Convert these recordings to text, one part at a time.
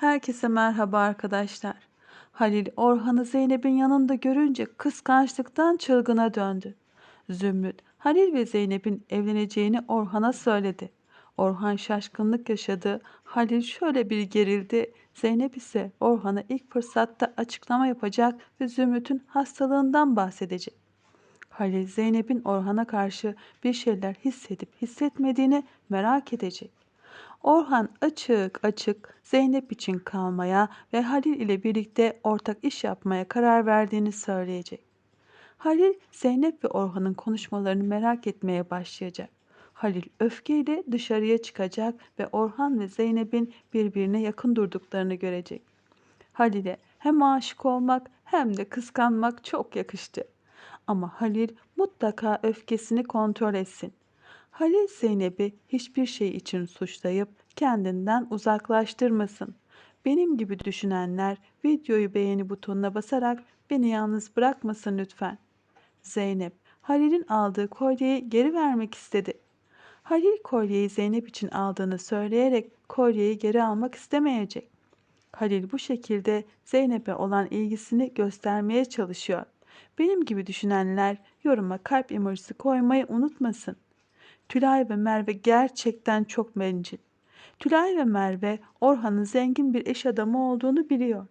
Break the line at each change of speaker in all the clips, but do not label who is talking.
Herkese merhaba arkadaşlar. Halil Orhan'ı Zeynep'in yanında görünce kıskançlıktan çılgına döndü. Zümrüt, Halil ve Zeynep'in evleneceğini Orhan'a söyledi. Orhan şaşkınlık yaşadı. Halil şöyle bir gerildi. Zeynep ise Orhan'a ilk fırsatta açıklama yapacak ve Zümrüt'ün hastalığından bahsedecek. Halil Zeynep'in Orhan'a karşı bir şeyler hissedip hissetmediğini merak edecek. Orhan açık açık Zeynep için kalmaya ve Halil ile birlikte ortak iş yapmaya karar verdiğini söyleyecek. Halil Zeynep ve Orhan'ın konuşmalarını merak etmeye başlayacak. Halil öfkeyle dışarıya çıkacak ve Orhan ve Zeynep'in birbirine yakın durduklarını görecek. Halil'e hem aşık olmak hem de kıskanmak çok yakıştı. Ama Halil mutlaka öfkesini kontrol etsin. Halil Zeynep'i hiçbir şey için suçlayıp kendinden uzaklaştırmasın. Benim gibi düşünenler videoyu beğeni butonuna basarak beni yalnız bırakmasın lütfen. Zeynep, Halil'in aldığı kolyeyi geri vermek istedi. Halil kolyeyi Zeynep için aldığını söyleyerek kolyeyi geri almak istemeyecek. Halil bu şekilde Zeynep'e olan ilgisini göstermeye çalışıyor. Benim gibi düşünenler yoruma kalp emojisi koymayı unutmasın. Tülay ve Merve gerçekten çok bencil. Tülay ve Merve Orhan'ın zengin bir iş adamı olduğunu biliyor.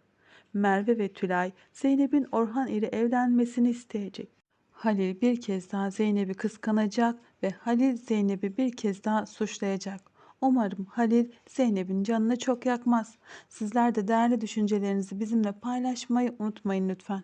Merve ve Tülay Zeynep'in Orhan ile evlenmesini isteyecek. Halil bir kez daha Zeynep'i kıskanacak ve Halil Zeynep'i bir kez daha suçlayacak. Umarım Halil Zeynep'in canını çok yakmaz. Sizler de değerli düşüncelerinizi bizimle paylaşmayı unutmayın lütfen.